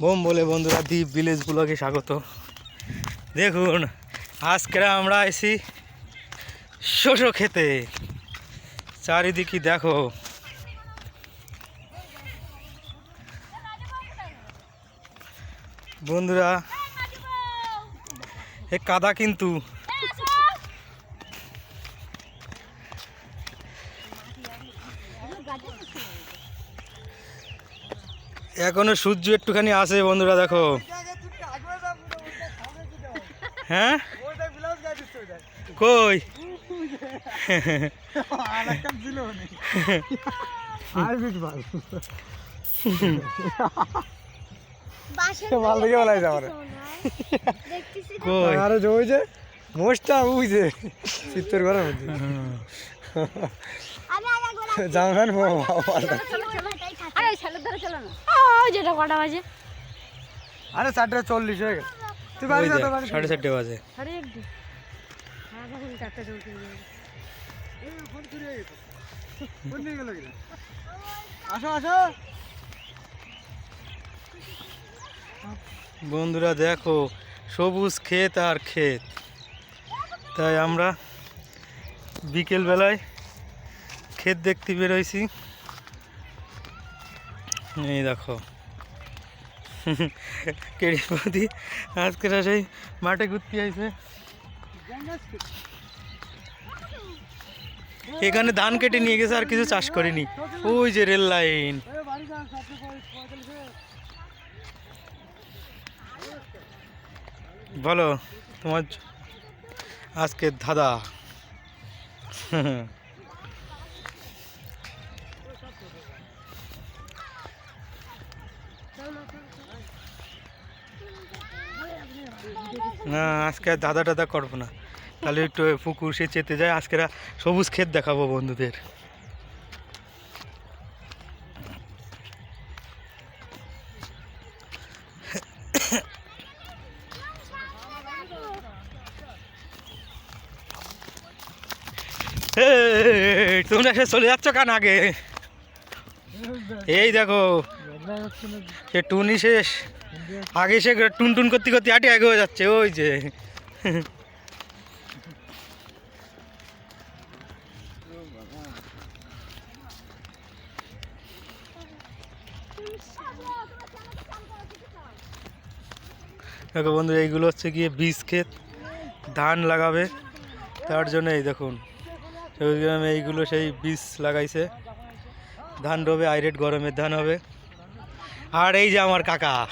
Bomb বলে বন্ধুরা দ্বীপ ভিলেজ ব্লগে স্বাগত। দেখুন, আজকে আমরা এসি শোষো খেতে। চারিদিকে দেখো। বন্ধুরা, এ কাদা কিন্তু। এখনও সূর্য একটুখানি আছে বন্ধুরা দেখো। হ্যাঁ? কই? ভালো দেখে বলা যায় কই? আরে যে মোষটা চিত্তর ঘরের মধ্যে। ধরে চলো না। ওই যেটা কটা বাজে? আরে চারটে চল্লিশ হয়ে গেছে। তুই বাড়ি যা তো বাড়ি সাড়ে চারটে বাজে। সাড়ে একটু হ্যাঁ তখন চারটে চলতে কোন দিকে গেল কিনা? আসো আসো। বন্ধুরা দেখো সবুজ ক্ষেত আর ক্ষেত। তাই আমরা বিকেল বেলায় ক্ষেত দেখতে বেরোইছি এই দেখো। কেড়িপতি আজকে সেই মাঠে ঘুরতে আইছে। এখানে ধান কেটে নিয়ে গেছে, আর কিছু চাষ করেনি। ওই যে রেল লাইন। বলো, তোমার আজকে ধাঁধা। না, আজকে দাদা টাদা করব না। তাহলে একটু পুকুর সে চেতে যায়, আজকে সবুজ ক্ষেত দেখাবো বন্ধুদের। তোমরা সে চলে যাচ্ছ কান আগে? এই দেখো সে টুনি শেষ। আগে সে টুন টুন করতে করতে আটে আগে হয়ে যাচ্ছে, ওই যে। দেখো বন্ধু এইগুলো হচ্ছে গিয়ে বীজ ক্ষেত, ধান লাগাবে। তার জন্য এই দেখুন এইগুলো সেই বীজ লাগাইছে। ধান রবে, আইরেট গরমের ধান হবে। আর এই যে আমার কাকা।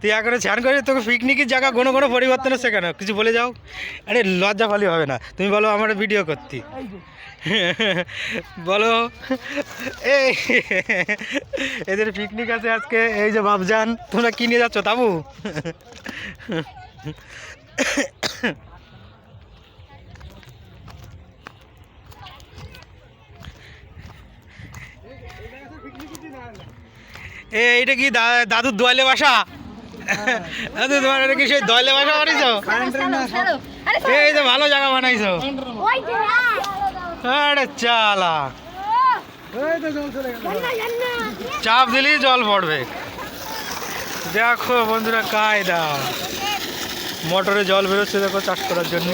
তুই এখনও ছান করে তোকে পিকনিকের জায়গা কোনো কোনো পরিবর্তন হচ্ছে কেন? কিছু বলে যাও। আরে লজ্জা ফালি হবে না। তুমি বলো আমার ভিডিও করতি। বলো। এই, এদের পিকনিক আছে আজকে। এই যে বাবজান তোমরা কি নিয়ে যাচ্ছ, তাবু? এ, এইটা কি দাদুর দোয়ালে বাসা? দাদু, তোমার এটা কি সেই দোয়ালে বাসা বানাইছো এই তো ভালো জায়গা বানাইছো। আরে চালা। চাপ দিলেই জল পড়বে। দেখো বন্ধুরা, কায়দা। মোটরে জল বেরোচ্ছে, দেখো চাষ করার জন্য।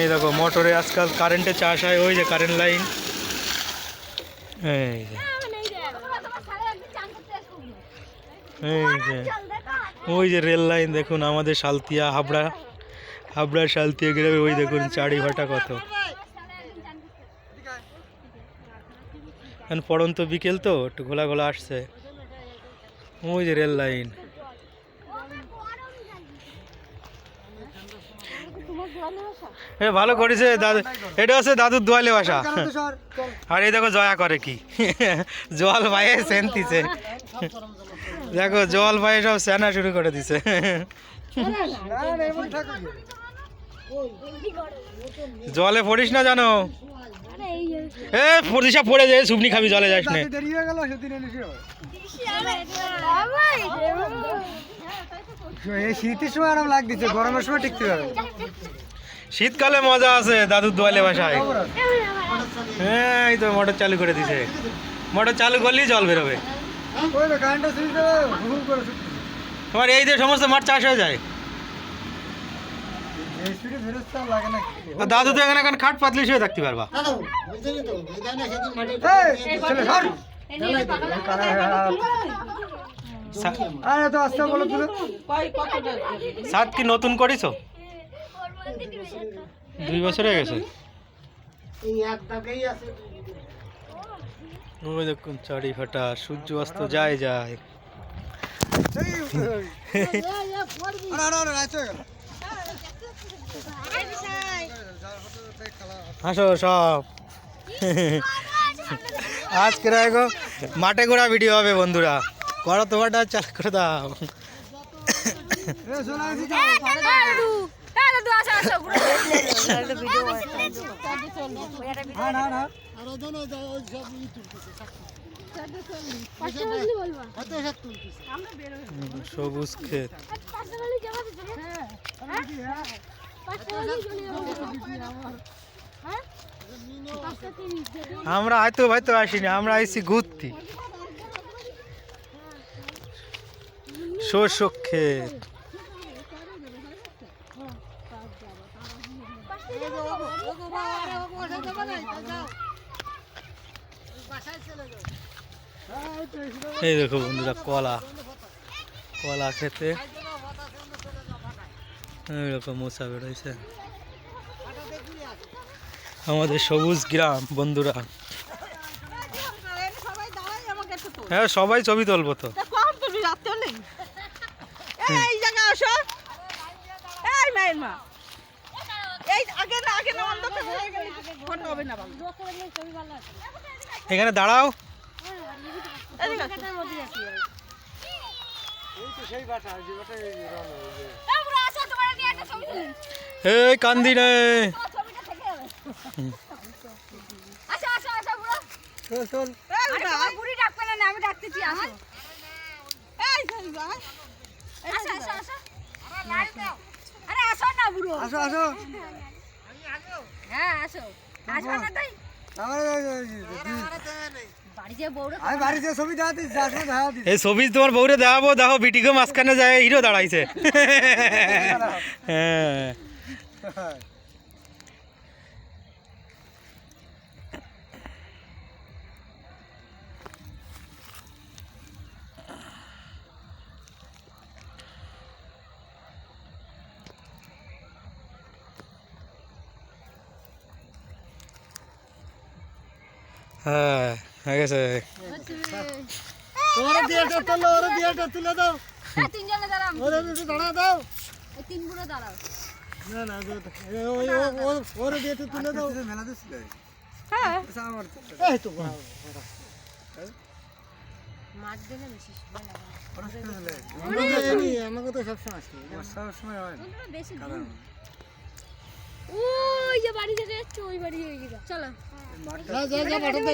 এই দেখো, মোটরে আজকাল কারেন্টে চাষ হয়, ওই যে কারেন্ট লাইন এই যে। এই যে। ওই যে রেল লাইন দেখুন আমাদের সালতিয়া হাবড়া। হাবড়ার সালতিয়া গ্রামে ওই দেখুন চারি ভাটা কত পড়ন্ত বিকেল তো, একটু ঘোলা ঘোলা আসছে। ওই যে রেল লাইন ভালো করেছে, দাদু। এটা হচ্ছে দাদুর দোয়ালে বাসা আর এই দেখো, জয়া করে কি? জল পায়ে সেনতিছে দেখো, জল ভাইয়ে সব সেনা শুরু করে দিছে। জলে পড়িস না জানো? এ পরিষা পড়ে যায়, সুবনি খাবি জলে যাস না। এই শীতের সময় আরাম লাগতেছে, গরমের সময় টিকতে পারবে শীতকালে মজা আছে দাদুর দোয়ালে বাসায়। হ্যাঁ এই তো মোটর চালু করে দিছে। মোটর চালু করলেই জল বেরোবে। তোমার এই যে সমস্ত মাঠ চাষ হয়ে যায়? দাদু তো এখানে এখন খাট পাতলি শুয়ে থাকতে পারবা। সাত কি নতুন করিছো? দুই বছর হয়ে গেছে? ওই দেখুন চারি ফাটা সূর্য অস্ত যায় যায়। হাসো সব। আজকে রাখো মাঠে ঘোরা ভিডিও হবে বন্ধুরা। করো তোমারটা চাল করে দাও। এ শোনা দিছি দাদু দাদু আসো আসো না না না হুম, সবুজ ক্ষেত। আমরা হয়তো হয়তো আসিনি আমরা আইছি ঘুরতে শোষক ক্ষেত। এই দেখো বন্ধুরা, কলা। কলা খেতে। এরকম মশা বেরোইছে। আমাদের সবুজ গ্রাম, বন্ধুরা। হ্যাঁ সবাই ছবি তুলবো তো। এই আসো। মায়ের মা। এই আগে না আগে না অন্ধকার ফটো হবে না ভালো। এখানে দাঁড়াও। এই কান্দি আমি ডাকতেছি আসো। আসো আসো আসো না বুড়ো। আসো আসো। হ্যাঁ না তাই? এই ছবি তোমার বউরে দেখাবো দেখো বিটিকে মাঝখানে যায় হিরো দাঁড়াইছে। হ্যাঁ। হ্যাঁ হয়ে গেছে। তোমার দিয়েটা তুলো ওর দিয়েটা তুলে দাও। হ্যাঁ তিনজনে দাঁড়াম ওরে একটু দাঁড়া দাও। তিন বুড়ো দাঁড়াও। না না ওই ওর দিয়েটা তুলে দাও। মেলা দিছিলে? হ্যাঁ। এই তো মাছ দিলে বেশি আমাকে তো সবসময় সবসময় হয়। বেশি ওই যে বাড়ি থেকে যাচ্ছে ওই বাড়ি হয়ে গেছে চলো। যা যা যা পাঠাতে